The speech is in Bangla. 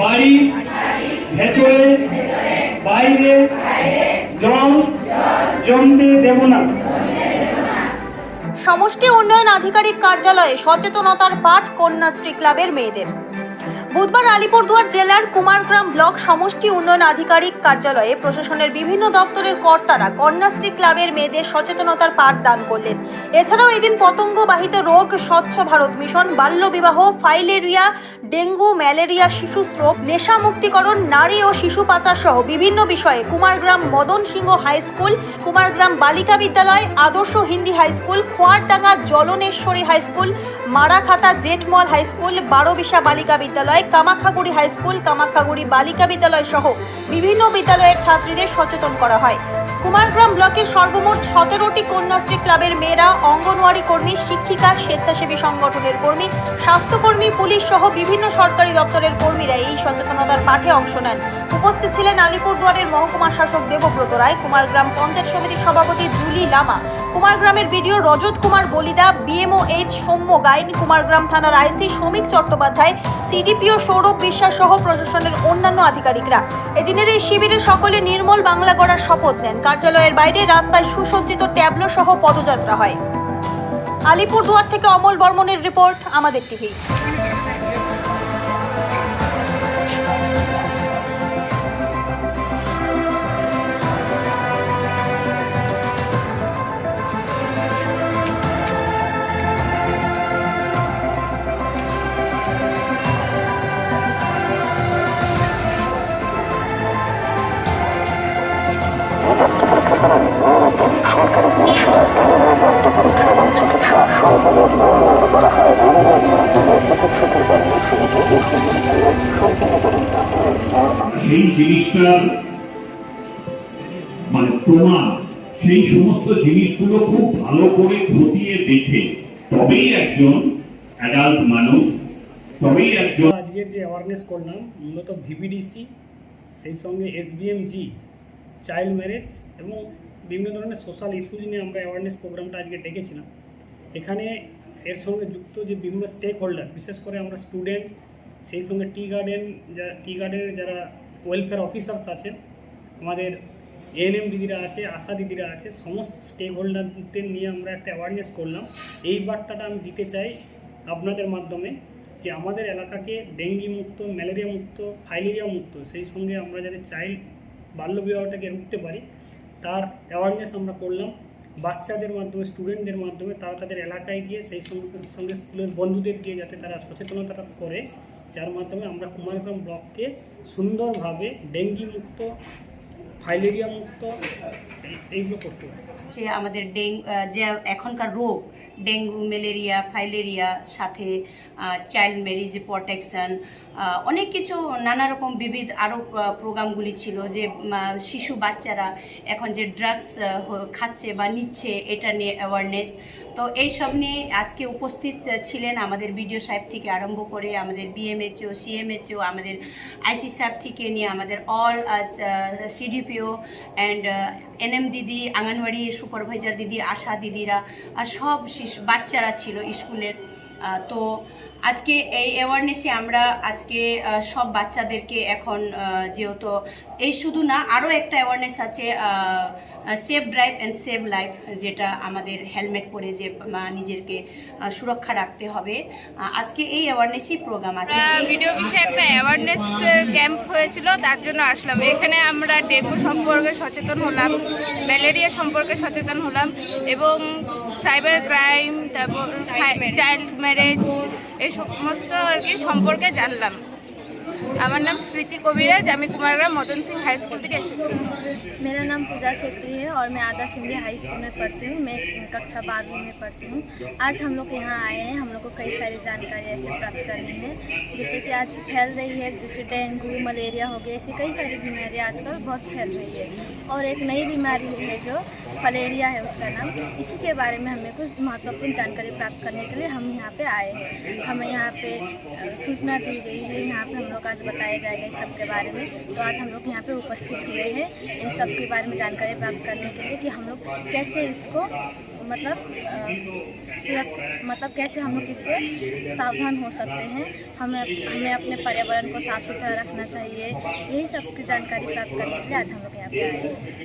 বাড়ি, ভেতরে, বাইরে, জল, জমতে দেব না। সমষ্টি উন্নয়ন আধিকারিক কার্যালয়ে সচেতনতার পাঠ কন্যাশ্রী ক্লাবের মেয়েদের। বুধবার আলিপুরদুয়ার জেলার কুমারগ্রাম ব্লক সমষ্টি উন্নয়ন আধিকারিক কার্যালয়ে প্রশাসনের বিভিন্ন দপ্তরের কর্তারা কন্যাশ্রী ক্লাবের মেয়েদের সচেতনতার পাঠ দান করলেন। এছাড়াও এদিন পতঙ্গবাহিত রোগ স্বচ্ছ ভারত মিশন, বাল্যবিবাহ, ফাইলেরিয়া, ডেঙ্গু, ম্যালেরিয়া, শিশু স্ট্রোক, নেশা মুক্তিকরণ, নারী ও শিশু পাচার সহ বিভিন্ন বিষয়ে কুমারগ্রাম মদন সিংহ হাই স্কুল, কুমারগ্রাম বালিকা বিদ্যালয়, Adarsha Hindi high school, Khoardanga Jalneswari high school, Marakhata Jetmal high school, Barobisha বালিকা বিদ্যালয় কামাখ্যাগুড়ি হাই স্কুল কামাখ্যাগুড়ি বালিকা বিদ্যালয় সহ বিভিন্ন বিদ্যালয়ের ছাত্রীদের সচেতন করা হয়। কুমারগ্রাম ব্লকের সর্বমোট সতেরোটি কন্যাশ্রী ক্লাবের মেয়েরা, অঙ্গনওয়াড়ি কর্মী, শিক্ষিকা, স্বেচ্ছাসেবী সংগঠনের কর্মী, স্বাস্থ্যকর্মী, পুলিশ সহ বিভিন্ন সরকারি দপ্তরের কর্মীরা এই সচেতনতার পাঠে অংশ নেন। উপস্থিত ছিলেন আলিপুরদুয়ারের মহকুমা শাসক দেবব্রত রায়, কুমারগ্রাম পঞ্চায়েত সমিতির সভাপতি Julie Lama কুমারগ্রামের BDO Rajat Kumar Balida BMO H Soumya Gain Kumargram থানার আইসি শ্রমিক চট্টোপাধ্যায় সিডিপিও সৌরভ বিশ্বাস সহ প্রশাসনের অন্যান্য আধিকারিকরা। এদিনের এই শিবিরে সকলে নির্মল বাংলা গড়ার শপথ নেন। কার্যালয়ের বাইরে রাস্তায় সুসজ্জিত ট্যাবলো সহ পদযাত্রা হয়। আলিপুরদুয়ার থেকে অমল বর্মনের রিপোর্ট, আমাদের টিভি। সেই জিনিসটার মানে প্রমাণ, সেই সমস্ত জিনিসগুলো খুব ভালো করে খতিয়ে দেখে তবেই একজন অ্যাডাল্ট মানুষ, তবেই একজন আজকের যে অ্যাওয়ারনেস করলাম, মূলত ভিপিডিসি সেই সঙ্গে এসবিএমজি চাইল্ড ম্যারেজ এবং বিভিন্ন ধরনের সোশ্যাল ইস্যুজ নিয়ে আমরা অ্যাওয়ারনেস প্রোগ্রামটা আজকে ডেকেছিলাম। এখানে এর সঙ্গে যুক্ত যে বিভিন্ন স্টেক হোল্ডার বিশেষ করে আমরা স্টুডেন্টস সেই সঙ্গে টি গার্ডেন যা টি গার্ডেনের যারা ওয়েলফেয়ার অফিসার্স আছেন, আমাদের এএনএম দিদিরা আছে, আশা দিদিরা আছে, সমস্ত স্টেক হোল্ডারদের নিয়ে আমরা একটা অ্যাওয়ারনেস করলাম। এই বার্তাটা আমি দিতে চাই আপনাদের মাধ্যমে যে আমাদের এলাকাকে ডেঙ্গি মুক্ত ম্যালেরিয়া মুক্ত ফাইলেরিয়া মুক্ত, সেই সঙ্গে আমরা যাতে চাইল্ড বাল্যবিবাহটাকে রুখতে পারি, তার অ্যাওয়ারনেস আমরা করলাম। বাচ্চাদের মাধ্যমে স্টুডেন্টদের মাধ্যমে তারা তাদের এলাকায় গিয়ে সেই সঙ্গে সঙ্গে স্কুলের বন্ধুদের গিয়ে যাতে তারা সচেতনতা করে, যার মাধ্যমে আমরা কুমারগ্রাম ব্লককে সুন্দরভাবে ডেঙ্গি মুক্ত ফাইলেরিয়া মুক্ত এইগুলো করতে পারি। যে আমাদের ডেঙ্গু যে এখনকার রোগ ডেঙ্গু, ম্যালেরিয়া, ফাইলেরিয়া, সাথে চাইল্ড ম্যারেজ, প্রোটেকশন অনেক কিছু নানা রকম বিবিধ আরও প্রোগ্রামগুলি ছিল যে শিশু বাচ্চারা এখন যে ড্রাগস খাচ্ছে বা নিচ্ছে, এটা নিয়ে অ্যাওয়ারনেস তো এইসব নিয়ে আজকে উপস্থিত ছিলেন আমাদের বিডিও সাহেব থেকে আরম্ভ করে আমাদের বিএমএচও সিএমএচও আমাদের আইসি সাহেব থেকে নিয়ে আমাদের অল সিডিপিও অ্যান্ড এনএম দিদি, আঙ্গনওয়াড়ি সুপারভাইজার দিদি, আশা দিদিরা, আর সব শিশু বাচ্চারা ছিল স্কুলের। তো আজকে এই অ্যাওয়ারনেসে আমরা আজকে সব বাচ্চাদেরকে এখন যেহেতু এই শুধু না, আরও একটা অ্যাওয়ারনেস আছে safe drive and save life যেটা আমাদের হেলমেট পরে যে নিজেরকে সুরক্ষা রাখতে হবে। আজকে এই অ্যাওয়ারনেসই প্রোগ্রাম আছে। ভিডিও বিষয়ে একটা অ্যাওয়ারনেসের ক্যাম্প হয়েছিল, তার জন্য আসলাম। এখানে আমরা ডেঙ্গু সম্পর্কে সচেতন হলাম, ম্যালেরিয়া সম্পর্কে সচেতন হলাম এবং সাইবার ক্রাইম তারপর চাইল্ড ম্যারেজ এই সমস্ত আর কি সম্পর্কে জানলাম আমার নাম স্মৃতি কবিরাজ আমি কুমারগ্রাম মদন সিং হাই স্কুল থেকে এসেছি मेरा नाम पूजा छेत्री है और मैं आदर्श हिंदी हाई स्कूल में पढ़ती हूँ मैं कक्षा बारहवीं में पढ़ती हूँ आज हम लोग यहाँ आए हैं हम लोग को कई सारी जानकारी ऐसे प्राप्त करनी है जैसे कि आज फैल रही है जैसे डेंगू मलेरिया हो गया ऐसी कई सारी बीमारियाँ आजकल बहुत फैल रही है और एक नई बीमारी है जो फलेरिया है उसका नाम। इसी के बारे में हमें कुछ महत्वपूर्ण जानकारी प्राप्त करने के लिए हम यहाँ पे आए हैं। हमें यहाँ पे सूचना दी गई है। यहाँ पे हम लोग आज बताया जाएगा इस सब के बारे में। तो आज हम लोग यहाँ पे उपस्थित हुए हैं इन सब के बारे में जानकारी प्राप्त करने के लिए कि हम लोग कैसे इसको मतलब सुरक्षित मतलब कैसे हम लोग इससे सावधान हो सकते हैं। हमें हमें अपने पर्यावरण को साफ़ सुथरा रखना चाहिए। यही सब की जानकारी प्राप्त करने के लिए आज हम लोग यहाँ पे आए हैं।